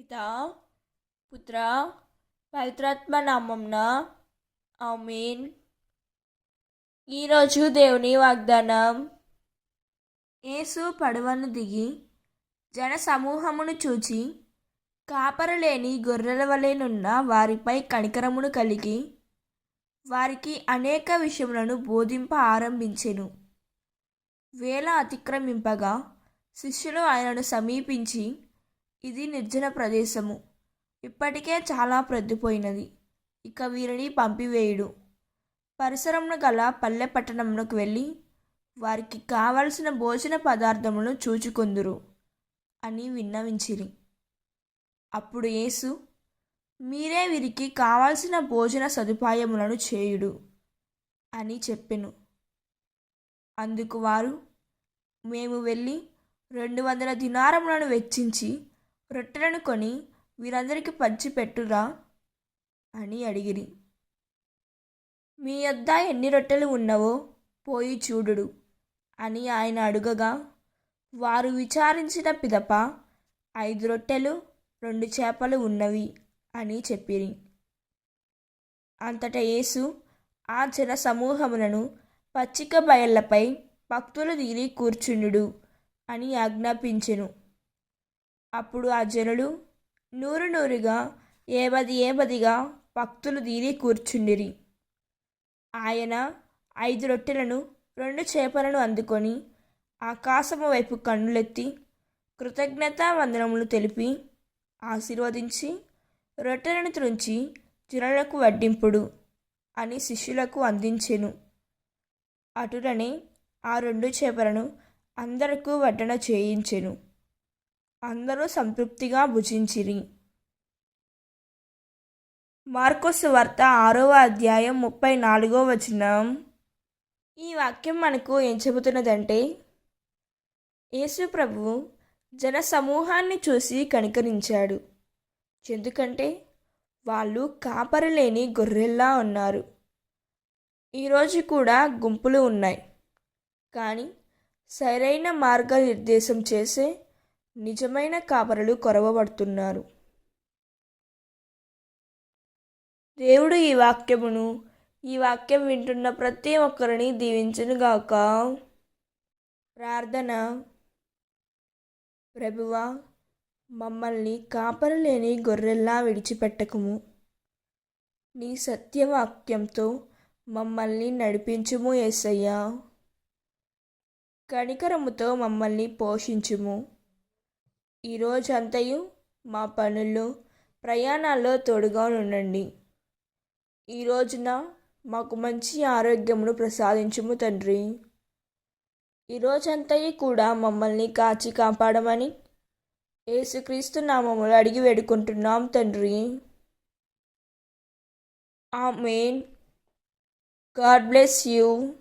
పిత పుత్ర పవిత్రాత్మ నామంన ఆమేన్ ఈరోజు దేవుని వాగ్దానం. యేసు పడవను దిగి జన సమూహమును చూచి కాపరలేని గొర్రెల వలెనున్న వారిపై కనికరమును కలిగి వారికి అనేక విషయములను బోధింప ఆరంభించెను. వేల అతిక్రమింపగా శిష్యులు ఆయనను సమీపించి ఇది నిర్జన ప్రదేశము. ఇప్పటికే చాలా ప్రొద్దుపోయినది. ఇక వీరిని పంపివేయుడు. పరిసరమును గల పల్లె పట్టణమునకు వెళ్ళి వారికి కావలసిన భోజన పదార్థములను చూచుకొందురు అని విన్నవించిరి. అప్పుడు యేసు మీరే వీరికి కావాల్సిన భోజన సదుపాయములను చేయుడు అని చెప్పెను. అందుకు వారు మేము వెళ్ళి రెండు వందల దినారములను వెచ్చించి రొట్టెలను కొని వీరందరికీ పంచిపెట్టురా అని అడిగిరి. మీ యొద్ద ఎన్ని రొట్టెలు ఉన్నవో పోయి చూడుడు అని ఆయన అడుగగా వారు విచారించిన పిదప ఐదు రొట్టెలు రెండు చేపలు ఉన్నవి అని చెప్పిరి. అంతట యేసు ఆ జన సమూహములను పచ్చిక బయళ్ళపై భక్తులు తీరి కూర్చుండు అని ఆజ్ఞాపించెను. అప్పుడు ఆ జనులు నూరు నూరుగా ఏబది ఏబదిగా భక్తులు దీని కూర్చుండిరి. ఆయన ఐదు రొట్టెలను రెండు చేపలను అందుకొని ఆకాశము వైపు కన్నులెత్తి కృతజ్ఞతా వందనములు తెలిపి ఆశీర్వదించి రొట్టెలను త్రుంచి జనులకు వడ్డింపుడు అని శిష్యులకు అందించెను. అటులనే ఆ రెండు చేపలను అందరకు వడ్డన చేయించెను. అందరూ సంతృప్తిగా భుజించిరి. మార్కోస్ వార్త ఆరవ అధ్యాయం ముప్పై నాలుగో వచనం. ఈ వాక్యం మనకు ఏం చెబుతున్నదంటే యేసు ప్రభు జన సమూహాన్ని చూసి కనికరించాడు. ఎందుకంటే వాళ్ళు కాపరలేని గొర్రెల్లా ఉన్నారు. ఈరోజు కూడా గుంపులు ఉన్నాయి. కానీ సరైన మార్గనిర్దేశం చేసే నిజమైన కాపరులు కొరవబడుతున్నారు. దేవుడు ఈ వాక్యమును ఈ వాక్యం వింటున్న ప్రతి ఒక్కరిని దీవించునుగాక ప్రార్థన. ప్రభువా మమ్మల్ని కాపరలేని గొర్రెల్లా విడిచిపెట్టకుము. నీ సత్యవాక్యంతో మమ్మల్ని నడిపించుము ఏసయ్యా. కనికరముతో మమ్మల్ని పోషించుము. ఈరోజంతయు మా పనుల్లో ప్రయాణాల్లో తోడుగా ఉండండి. ఈ రోజున మాకు మంచి ఆరోగ్యమును ప్రసాదించుము తండ్రి. ఈ రోజంతయు కూడా మమ్మల్ని కాచి కాపాడమని యేసుక్రీస్తు నామములు అడిగి వేడుకుంటున్నాం తండ్రి. ఆమెన్. God bless you.